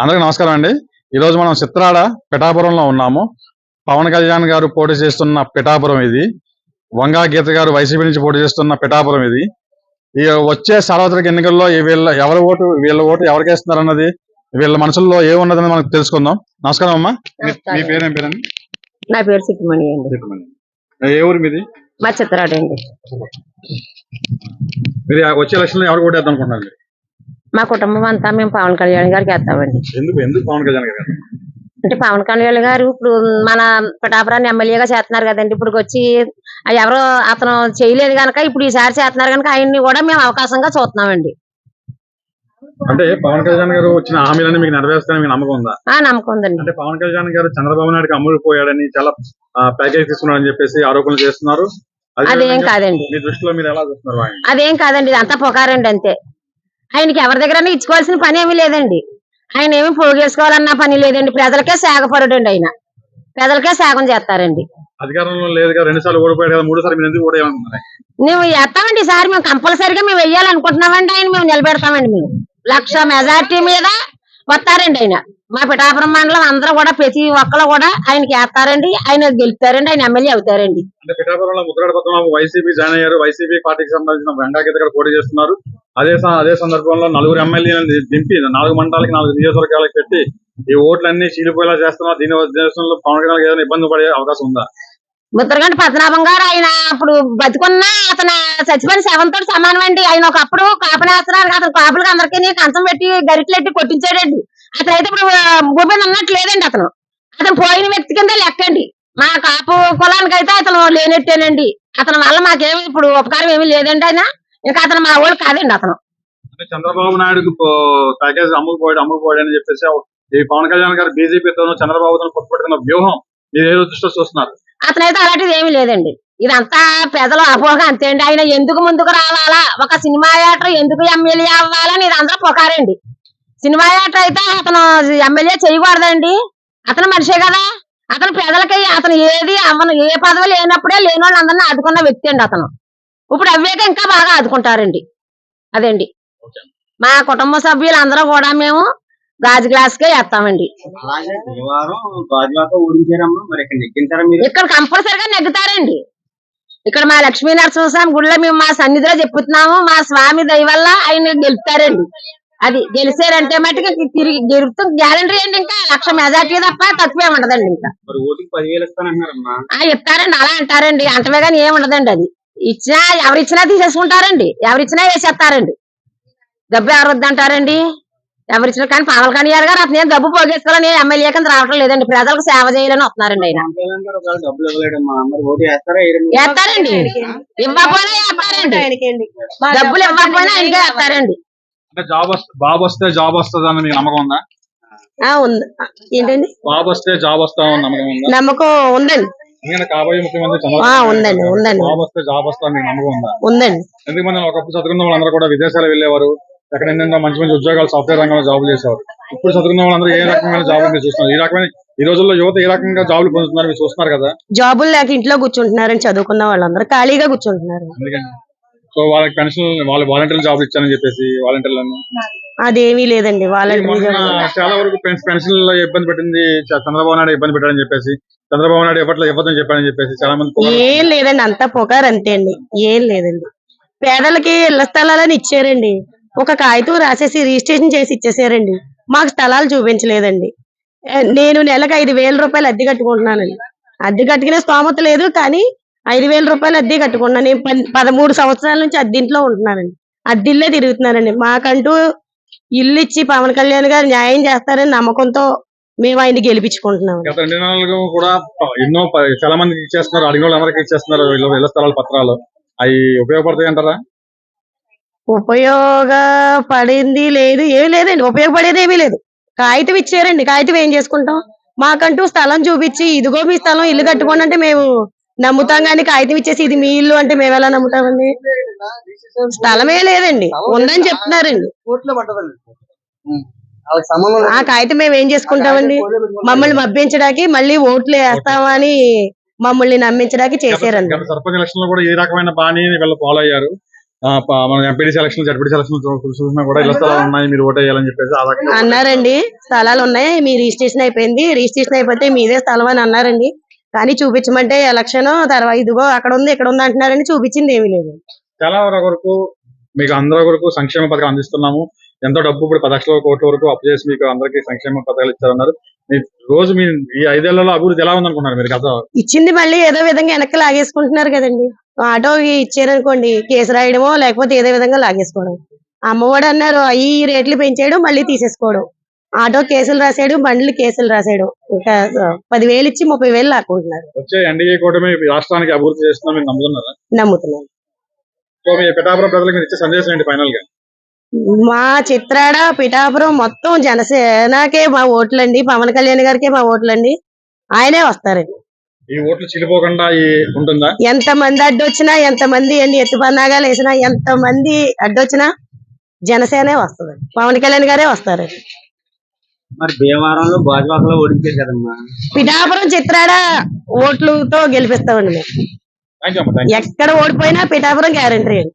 అందరికీ నమస్కారం అండి. ఈ రోజు మనం చిత్రాడ పిఠాపురంలో ఉన్నాము. పవన్ కళ్యాణ్ గారు పోటీ చేస్తున్న పిఠాపురం ఇది. వంగా గీత గారు వైసీపీ నుంచి పోటీ చేస్తున్న పిఠాపురం ఇది. ఈ వచ్చే సార్వత్రిక ఎన్నికల్లో ఈ వీళ్ళ ఎవరి ఓటు వీళ్ళ ఓటు ఎవరికి వేస్తున్నారు అన్నది వీళ్ళ మనసుల్లో ఏమున్నదని మనకు తెలుసుకుందాం. నమస్కారం అమ్మా. మీ- పేరేం పేరండి? నా పేరు సిక్కుమణి అండి. ఏ ఊరు మీది? మా చిత్రాట అండి. మీరు వచ్చే ఎలక్షన్ ఎవరు ఓటు వేద్దాం అనుకుంటున్నారు? మా కుటుంబం అంతా మేము పవన్ కళ్యాణ్ గారికి వేస్తామండి. అంటే పవన్ కళ్యాణ్ గారు ఇప్పుడు మన పిఠాపురాన్ని ఎమ్మెల్యేగా చేస్తున్నారు కదండి. ఇప్పుడు వచ్చి ఎవరో అతను చేయలేదు కనుక ఇప్పుడు ఈసారి చేస్తున్నారు కనుక ఆయన్ని కూడా మేము అవకాశంగా చూస్తున్నామండి. అంటే పవన్ కళ్యాణ్ గారు వచ్చిన హామీలన్నీ మీకు నెరవేరుస్తారని మీకు నమ్మకం ఉందా? ఆ నమ్మకం ఉందండి. అంటే పవన్ కళ్యాణ్ గారు చంద్రబాబు నాయుడుకి అమ్ముడు పోయాడని చాలా ప్యాకేజ్ తీసుకున్నాడని చెప్పేసి ఆరోపణలు చేస్తున్నారు. అదే కాదండి. మీ దృష్టిలో మీరు ఎలా చూస్తున్నారు అదేం కాదండి ఇదంతా పుకారండి అంతే. ఆయనకి ఎవరి దగ్గర ఇచ్చుకోవాల్సిన పని ఏమీ లేదండి. ఆయన ఏమి పోగేసుకోవాలన్న పని లేదండి. ప్రజలకే సేగపరుడండి ఆయన. ప్రజలకే సేగం చేస్తారండి. అధికారంలో లేదు కదా రెండు సార్లు ఓడిపోయాడు కదా మూడు సార్లు మీరు ఎందుకు ఓడేయమనుకున్నారు మేము వేస్తామండి ఈసారి మేము కంపల్సరిగా మేము వెయ్యాలనుకుంటున్నామండి ఆయన మేము నిలబెడతామండి మేము. లక్ష మెజార్టీ మీద వస్తారండి ఆయన. మా పిఠాపురం మండలం అందరూ కూడా ప్రతి ఒక్కరు కూడా ఆయనకి వేస్తారండి ఆయన గెలుస్తారండి ఆయన ఎమ్మెల్యే అవుతారండి. అంటే పిఠాపురంలో ముద్రాడ పద్మనాభం వైసీపీ జాయిన్ అయ్యారు. వైసీపీ పార్టీకి సంబంధించిన వెంకటగీత కూడా పోటీ చేస్తున్నారు. అదే అదే సందర్భంలో నలుగురు ఎమ్మెల్యేలను దింపి నాలుగు మండలాలకి నాలుగు నియోజకవర్గాలకు పెట్టి ఈ ఓట్లన్నీ చీలిపోయేలా చేస్తున్నారు. దీని ఉద్దేశంలో పవన్ కళ్యాణ్ ఏదైనా ఇబ్బంది పడే అవకాశం ఉందా? ముద్రగంట పద్మనాభం గారు ఆయన అప్పుడు బతికున్న అతను చచ్చిపోయిన శవంతో సమానం అండి. ఆయన ఒకప్పుడు కాపనేస్తున్నారు అతను కాపులకు అందరికీ కంచం పెట్టి గరిటెట్టి కొట్టించాడండి. అతను అయితే ఇప్పుడు భూమి మీద ఉన్నట్టు లేదండి అతను. అతను పోయిన వ్యక్తి కింద లెక్కండి. మా కాపు కులానికి అయితే అతను లేనట్టేనండి. అతని వల్ల మాకేమి ఇప్పుడు ఉపకారం ఏమీ లేదండి ఆయన. ఇంకా అతను మా వాళ్ళు కాదండి అతను. చంద్రబాబు నాయుడుకు ప్యాకేజ్ అమ్ముకు పోయాడు అని చెప్పేసి ఈ పవన్ కళ్యాణ్ గారు బీజేపీతోనూ చంద్రబాబుతో పొత్తుపెట్టుకున్న వ్యూహం మీరు ఏదో దృష్టిలో చూస్తున్నారు? అతనైతే అలాంటిది ఏమీ లేదండి. ఇదంతా పెద్దల అపోహ అంతే అండి. ఆయన ఎందుకు ముందుకు రావాలా? ఒక సినిమా యాక్టర్ ఎందుకు ఎమ్మెల్యే అవ్వాలని ఇదంతా పొకారండి. సినిమా యాక్టర్ అయితే అతను ఎమ్మెల్యే చేయకూడదండి. అతను మనిషే కదా. అతను ప్రజలకి అతను ఏది అమ్మను ఏ పదవి లేనప్పుడే లేని వాళ్ళందరినీ ఆదుకున్న వ్యక్తి అండి అతను. ఇప్పుడు అవ్వేక ఇంకా బాగా ఆదుకుంటారండి. అదండి. మా కుటుంబ సభ్యులందరూ కూడా మేము గాజు వేస్తామండి. ఇక్కడ నెగ్గించారా మీరు? ఇక్కడ కంపల్సరిగా నెగ్గుతారండి. ఇక్కడ మా లక్ష్మీ నరసింహస్వామి గుడిలో మేము మా సన్నిధిలో చెప్పుతున్నాము మా స్వామి దయ వల్ల ఆయన గెలుపుతారండి. అది గెలిచారంటే మట్టుకు తిరిగి గెలుపుతాం గ్యారంటీ అండి ఇంకా? లక్ష మెజార్టీ తప్ప తక్కువే ఉండదండి ఇంకా. ఇస్తారండి అలా అంటారండి. అంటమే కానీ ఏమి ఉండదండి అది. ఇచ్చినా ఎవరిచ్చినా తీసేసుకుంటారండి. ఎవరిచ్చినా వేసేస్తారండి. డబ్బు ఎవరు వద్దంటారండి? ఎవరిచ్చినా కానీ పవన్ కళ్యాణ్ గారు అతను ఏం డబ్బు పోగేసుకోవాలని ఎమ్మెల్యే కింద రావటం లేదండి. ప్రజలకు సేవ చేయాలని వస్తున్నారండి ఆయన. డబ్బులు? వేస్తారండి. ఇవ్వకపోయినా వేస్తారండి. డబ్బులు ఇవ్వకపోయినా ఆయనకే వేస్తారండి. జాబ్ బాబు వస్తే జాబ్ వస్తుంది అని మీకు నమ్మకం ఉందా? ఆ, ఉంది. ఏంటండి? బాబు వస్తే జాబ్ వస్తా నమ్మకం ఉందా? నమ్మకం ఉందండి. ఎందుకంటే కాబోయే ముఖ్యమంత్రి ఆ, చంద్రబాబు ఉందండి నాయుడు ఉందండి. జాబ్ వస్తే జాబ్ వస్తా మీకు నమ్మకం ఉందా? ఉందండి. ఎందుకంటే ఒకప్పుడు చదువుకున్న వాళ్ళందరూ కూడా విదేశాలు వెళ్ళేవారు. ఎక్కడ ఏంటంటే మంచి మంచి ఉద్యోగాలు సాఫ్ట్వేర్ రంగంలో జాబులు చేసేవారు. ఇప్పుడు చదువుకున్న వాళ్ళందరూ ఏ రకమైన జాబులు మీరు చూస్తున్నారు? ఈ రకమైన ఈ రోజుల్లో యువత ఏ రకంగా జాబులు పొందుతున్నారు మీరు చూస్తున్నారు కదా? జాబులు లేక ఇంట్లో కూర్చుంటున్నారని చదువుకున్న వాళ్ళందరూ ఖాళీగా కూర్చుంటున్నారు. సో వాళ్ళకి పెన్షన్ వాళ్ళు వాలంటీర్ జాబులు ఇచ్చారని చెప్పేసి వాలంటీర్లను అదేమీ లేదండి చాలా వరకు పెన్- పెన్షన్లో ఇబ్బంది పెట్టింది చంద్రబాబు నాయుడు ఇబ్బంది పెట్టారని చెప్పేసి చంద్రబాబు నాయుడు ఇవ్వట్లే ఇవ్వదని చెప్పారని చెప్పేసి చాలా మంది ఏం లేదండి అంతా పొగారు అంతే అండి ఏం లేదండి. పేదలకి ఇళ్ళ స్థలాలని ఇచ్చారండి ఒక కాగితం రాసేసి రిజిస్ట్రేషన్ చేసి ఇచ్చేసారండి మాకు స్థలాలు చూపించలేదండి. నేను నెలకు ఐదు వేల రూపాయలు అద్దె కట్టుకుంటున్నానండి. అద్దె కట్టుకునే స్తోమత లేదు కానీ ఐదు వేల రూపాయలు అద్దె కట్టుకున్నాను నేను పదమూడు సంవత్సరాల నుంచి అద్దెంట్లో ఉంటున్నానండి. అద్దెల్లే తిరుగుతున్నానండి. మాకంటూ ఇల్లు ఇచ్చి పవన్ కళ్యాణ్ గారు న్యాయం చేస్తారని నమ్మకంతో మేము ఆయన గెలిపించుకుంటున్నాం గత రెండు నెలలుగా కూడా ప- ఎన్నో ప- చాలా మందికి ఇచ్చేస్తున్నారు. అడిగిన వాళ్ళందరికీ ఇచ్చేస్తున్నారు. ఇళ్ళ ఇళ్ళ స్థలాల పత్రాలు. అవి ఉపయోగపడతాయి అంటారా ఉపయోగపడింది లేదు. ఏమీ లేదండి. ఉపయోగపడేది ఏమీ లేదు. కాగితం ఇచ్చారండి. కాగితం ఏం చేసుకుంటాం? మాకంటూ స్థలం చూపించి ఇదిగో మీ స్థలం ఇల్లు కట్టుకోండి అంటే మేము నమ్ముతాం కానీ కాగితం ఇచ్చేసి ఇది మీ ఇల్లు అంటే మేము ఎలా నమ్ముతామండి? స్థలమే లేదండి. ఉందని చెప్తున్నారండి. ఆ కాగితం మేము ఏం చేసుకుంటామండి? మమ్మల్ని మభ్యించడానికి మళ్ళీ ఓట్లు వేస్తామని మమ్మల్ని నమ్మించడానికి చేశారండి. సర్పంచ్ ఎలక్షన్లో కూడా ఈ రకమైన వీళ్ళు ఫాలో అయ్యారు? ఆ, ప- మన ఎంపీడీ సెలక్షన్ జడ్పీడీ సెలక్షన్ చూసినా కూడా ఇళ్ళ స్థలాలు ఉన్నాయి మీరు ఓటు వేయాలని చెప్పేసి ఆ రకంగా అన్నారండి. స్థలాలు ఉన్నాయి మీ రిజిస్ట్రేషన్ అయిపోయింది. రిజిస్ట్రేషన్ అయిపోతే మీదే స్థలం అని అన్నారండి. కానీ చూపించమంటే ఎలక్షన్ తర్వాత ఇదిగో అక్కడ ఉంది ఇక్కడ ఉంది అంటున్నారని చూపించింది ఏమీ లేదు. చాలా వరకు మీకు అందరి వరకు సంక్షేమ పథకాలు అందిస్తున్నాము. ఎంతో డబ్బు ఇప్పుడు పది లక్షల కోట్ల వరకు అప్పు చేసి మీకు అందరికీ సంక్షేమ పథకాలు ఇచ్చారన్నారు. రోజు మీ ఈ ఐదేళ్ళలో అభివృద్ధి ఎలా ఉందనుకున్నారు మీరు గత? ఇచ్చింది మళ్ళీ ఏదో విధంగా వెనక్కి లాగేసుకుంటున్నారు కదండి. ఆటో ఇచ్చారనుకోండి కేసు రాయడమో లేకపోతే ఏదో విధంగా లాగేసుకోవడం. అమ్మఒడు అన్నారు ఈ రేట్లు పెంచాడు మళ్ళీ తీసేసుకోవడం. ఆటో కేసులు రాసాడు బండ్లు కేసులు రాసాడు ఇంకా పదివేలు ఇచ్చి ముప్పై వేలు లాక్కుంటున్నారు వచ్చే ఎన్డీఏ కూటమి రాష్ట్రానికి అభివృద్ధి చేస్తున్నా మీరు నమ్ముతున్నారా? నమ్ముతున్నాను. సో మీ పిఠాపురం ప్రజలకు మీరు ఇచ్చే సందేశం ఏంటి ఫైనల్గా మా చిత్రాడ పిఠాపురం మొత్తం జనసేనకే మా ఓట్లండి. పవన్ కళ్యాణ్ గారికే మా ఓట్లండి. ఆయనే వస్తారండి ఈ ఓట్లు చిలిపోకుండా ఈ ఉంటుందా? ఎంత మంది అడ్డొచ్చినా ఎంత మంది ఎన్ని ఎత్తు పన్నాగాలు వేసినా ఎంత మంది అడ్డొచ్చినా జనసేనే వస్తుంది. పవన్ కళ్యాణ్ గారే వస్తారండి మరి భీమవరంలో గాజువాకలో ఓడించారు కదమ్మా. పిఠాపురం చిత్రాడ ఓట్లతో గెలిపిస్తామండి మేము. ఎక్కడ ఓడిపోయినా పిఠాపురం గ్యారంటీ అండి